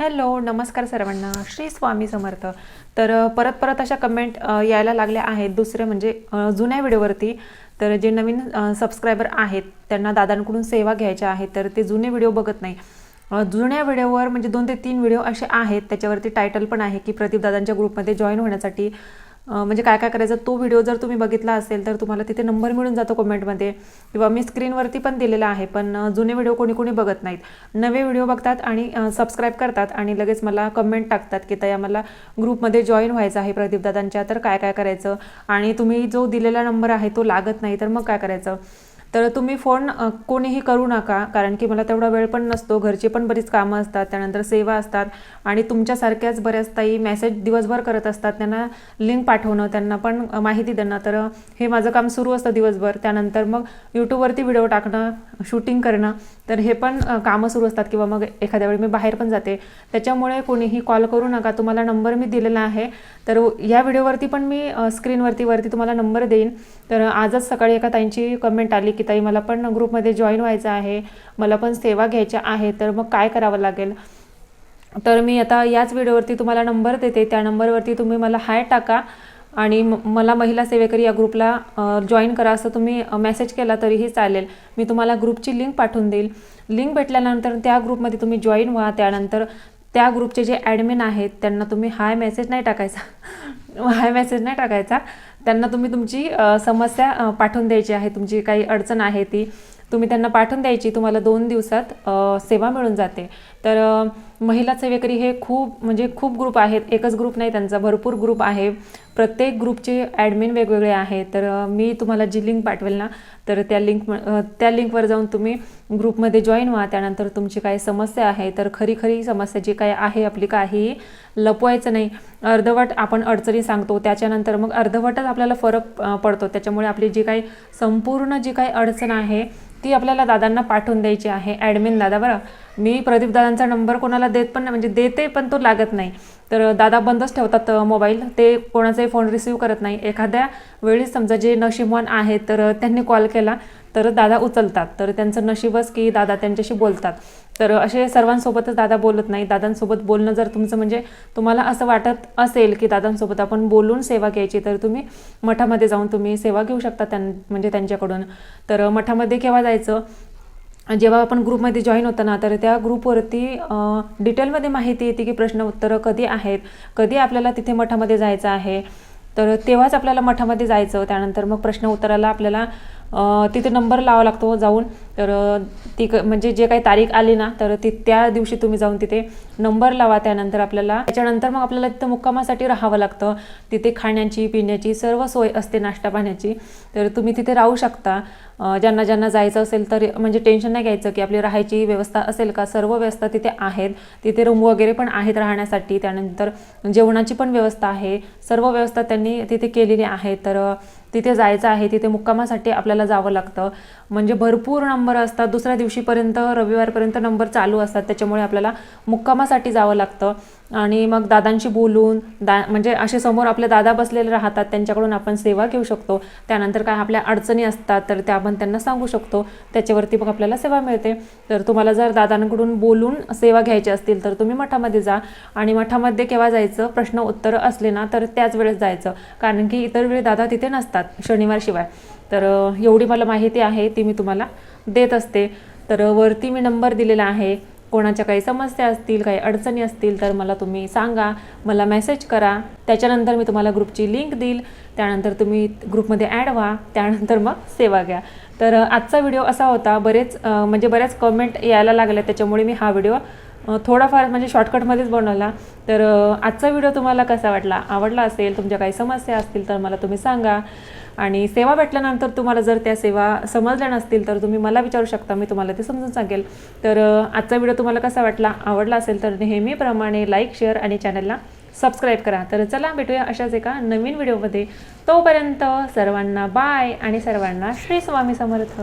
Hello नमस्कार सर्वांना. श्री स्वामी समर्थ. तर परत परत अशा कमेंट यायला लागल्या आहेत. दुसरे म्हणजे जुन्या व्हिडिओवरती. तर जे नवीन सबस्क्रायबर आहेत त्यांना दादांकडून सेवा घ्यायच्या आहेत तर ते जुने व्हिडिओ बघत नाही. जुन्या व्हिडिओवर म्हणजे दोन ते तीन व्हिडिओ असे आहेत. त्याच्यावरती टायटल पण आहे की प्रदीप दादांच्या ग्रुपमध्ये जॉईन होण्यासाठी म्हणजे काय काय करायचं तो व्हिडिओ जर तुम्ही बघितला असेल तर तुम्हाला तिथे नंबर मिळून जातो कमेंटमध्ये किंवा मी स्क्रीनवरती पण दिलेला आहे पण जुने व्हिडिओ कोणी कोणी बघत नाहीत. नवे व्हिडिओ बघतात आणि सबस्क्राईब करतात आणि लगेच मला कमेंट टाकतात की तया मला ग्रुपमध्ये जॉईन व्हायचं आहे प्रदीपदादांच्या तर काय काय करायचं? आणि तुम्ही जो दिलेला नंबर आहे तो लागत नाही तर मग काय करायचं? तर तुम्ही फोन कोणीही करू नका कारण की मला तेवढा वेळ पण नसतो. घरची पण बरीच कामं असतात त्यानंतर सेवा असतात आणि तुमच्यासारख्याच बऱ्याच ताई मेसेज दिवसभर करत असतात. त्यांना लिंक पाठवणं त्यांना पण माहिती देणं. तर हे माझं काम सुरू असतं दिवसभर. त्यानंतर मग यूट्यूबवरती व्हिडिओ टाकणं शूटिंग करणं तर हे पण कामं सुरू असतात किंवा मग एखाद्या वेळी मी बाहेर पण जाते. त्याच्यामुळे कोणीही कॉल करू नका. तुम्हाला नंबर मी दिलेला आहे. तर या व्हिडिओवरती पण मी स्क्रीनवरती वरती तुम्हाला नंबर देईन. तर आजच सकाळी एका ताईंची कमेंट आली की ताई मला पण ग्रुपमध्ये जॉईन व्हायचं आहे मला पण सेवा घ्यायच्या आहे तर मग काय करावं लागेल? तर मी आता याच व्हिडिओवरती तुम्हाला नंबर देते त्या नंबरवरती तुम्ही मला हाय टाका आणि मला महिला सेवेकरी या ग्रुपला जॉईन करा असं तुम्ही मेसेज केला तरीही चालेल. मी तुम्हाला ग्रुपची लिंक पाठवून देईल. लिंक भेटल्यानंतर त्या ग्रुपमध्ये तुम्ही जॉईन व्हा. त्यानंतर त्या ग्रुपचे जे ॲडमिन आहेत त्यांना तुम्ही हाय मेसेज नाही टाकायचा. हाय मेसेज नाही टाकायचा. त्यांना तुम्ही तुमची समस्या पाठवून द्यायची आहे. तुमची काही अडचण आहे ती तुम्ही त्यांना पाठवून द्यायची. तुम्हाला दोन दिवसात सेवा मिळून जाते. तर महिला सेवेकरी हे खूप म्हणजे खूप ग्रुप आहेत. एकच ग्रुप नाही त्यांचा भरपूर ग्रुप आहे. प्रत्येक ग्रुपचे ॲडमिन वेगवेगळे आहे तर मी तुम्हाला जी लिंक पाठवेल ना तर त्या लिंक त्या लिंकवर जाऊन तुम्ही ग्रुपमध्ये जॉईन व्हा. त्यानंतर तुमची काय समस्या आहे तर खरी खरी समस्या जी काय आहे आपली काही लपवायचं नाही. अर्धवट आपण अडचणी सांगतो त्याच्यानंतर मग अर्धवटच आपल्याला फरक पडतो. त्याच्यामुळे आपली जी काही संपूर्ण जी काही अडचण आहे ती आपल्याला दादांना पाठवून द्यायची आहे. ॲडमिन दादा बरं? मी प्रदीप दादांचा नंबर कोणाला देत पण नाही म्हणजे देते पण तो लागत नाही. तर दादा बंदच ठेवतात मोबाईल. ते कोणाचाही फोन रिसीव करत नाही. एखाद्या वेळी समजा जे नशीबवान आहेत तर त्यांनी कॉल केला तर दादा उचलतात. तर त्यांचं नशीबच की दादा त्यांच्याशी बोलतात. तर असे सर्वांसोबतच दादा बोलत नाही. दादांसोबत बोलणं जर तुमचं म्हणजे तुम्हाला असं वाटत असेल की दादांसोबत आपण बोलून सेवा घ्यायची तर तुम्ही मठामध्ये जाऊन तुम्ही सेवा घेऊ शकता त्यां म्हणजे त्यांच्याकडून. तर मठामध्ये केव्हा जायचं? जेव्हा आपण ग्रुपमध्ये जॉईन होताना तर त्या ग्रुपवरती डिटेलमध्ये माहिती येते की प्रश्न उत्तरं कधी आहेत कधी आपल्याला तिथे मठामध्ये जायचं आहे. तर तेव्हाच आपल्याला मठामध्ये जायचं त्यानंतर मग प्रश्न उत्तराला आपल्याला तिथे नंबर लावा लागतो जाऊन. तर ती क- म्हणजे जे काही तारीख आली ना तर ती त्या दिवशी तुम्ही जाऊन तिथे नंबर लावा. त्यानंतर आपल्याला त्याच्यानंतर मग आपल्याला तिथं मुक्कामासाठी राहावं लागतं. तिथे खाण्याची पिण्याची सर्व सोय असते नाश्ता पाण्याची. तर तुम्ही तिथे राहू शकता. ज्यांना ज्यांना जायचं असेल तर म्हणजे टेन्शन नाही घ्यायचं की आपली राहायची व्यवस्था असेल का सर्व व्यवस्था तिथे आहेत. तिथे रूम वगैरे पण आहेत राहण्यासाठी. त्यानंतर जेवणाची पण व्यवस्था आहे. सर्व व्यवस्था त्यांनी तिथे केलेली आहे. तर तिथे जायचं आहे तिथे मुक्कामासाठी आपल्याला जावं लागतं. म्हणजे भरपूर नंबर असतात. दुसऱ्या दिवशीपर्यंत रविवारपर्यंत नंबर चालू असतात. त्याच्यामुळे आपल्याला मुक्कामासाठी जावं लागतं. आणि मग दादांशी बोलून दा म्हणजे असे समोर आपले दादा बसलेले राहतात त्यांच्याकडून आपण सेवा घेऊ शकतो. त्यानंतर काय आपल्या अडचणी असतात तर त्या आपण त्यांना सांगू शकतो. त्याच्यावरती मग आपल्याला सेवा मिळते. तर तुम्हाला जर दादांकडून बोलून सेवा घ्यायची असतील तर तुम्ही मठामध्ये जा. आणि मठामध्ये केव्हा जायचं प्रश्न उत्तरं असले ना तर त्याच वेळेस जायचं. कारण की इतर वेळी दादा तिथे नसतात शनिवारशिवाय तर एवढी मला माहिती आहे ती मी तुम्हाला देत असते. तर वरती मी नंबर दिलेला आहे. कोणाच्या काही समस्या असतील काही अडचणी असतील तर मला तुम्ही सांगा. मला मेसेज करा. त्याच्यानंतर मी तुम्हाला ग्रुपची लिंक देईल. त्यानंतर तुम्ही ग्रुपमध्ये ॲड व्हा. त्यानंतर मग सेवा घ्या. तर आजचा व्हिडिओ असा होता. बरेच म्हणजे बऱ्याच कमेंट यायला लागल्या. त्याच्यामुळे मी हा व्हिडिओ थोडाफार म्हणजे शॉर्टकटमध्येच बनवला. तर आजचा व्हिडिओ तुम्हाला कसा वाटला? आवडला असेल? तुमच्या काही समस्या असतील तर मला तुम्ही सांगा. आणि सेवा भेटल्यानंतर तुम्हाला जर त्या सेवा समजल्या नसतील तर तुम्ही मला विचारू शकता मी तुम्हाला ते समजून सांगेल. तर आजचा व्हिडिओ तुम्हाला कसा वाटला आवडला असेल तर नेहमीप्रमाणे लाईक शेअर आणि चॅनलला सबस्क्राईब करा. तर चला भेटूया अशाच एका नवीन व्हिडिओमध्ये. तोपर्यंत सर्वांना बाय आणि सर्वांना श्री स्वामी समर्थ.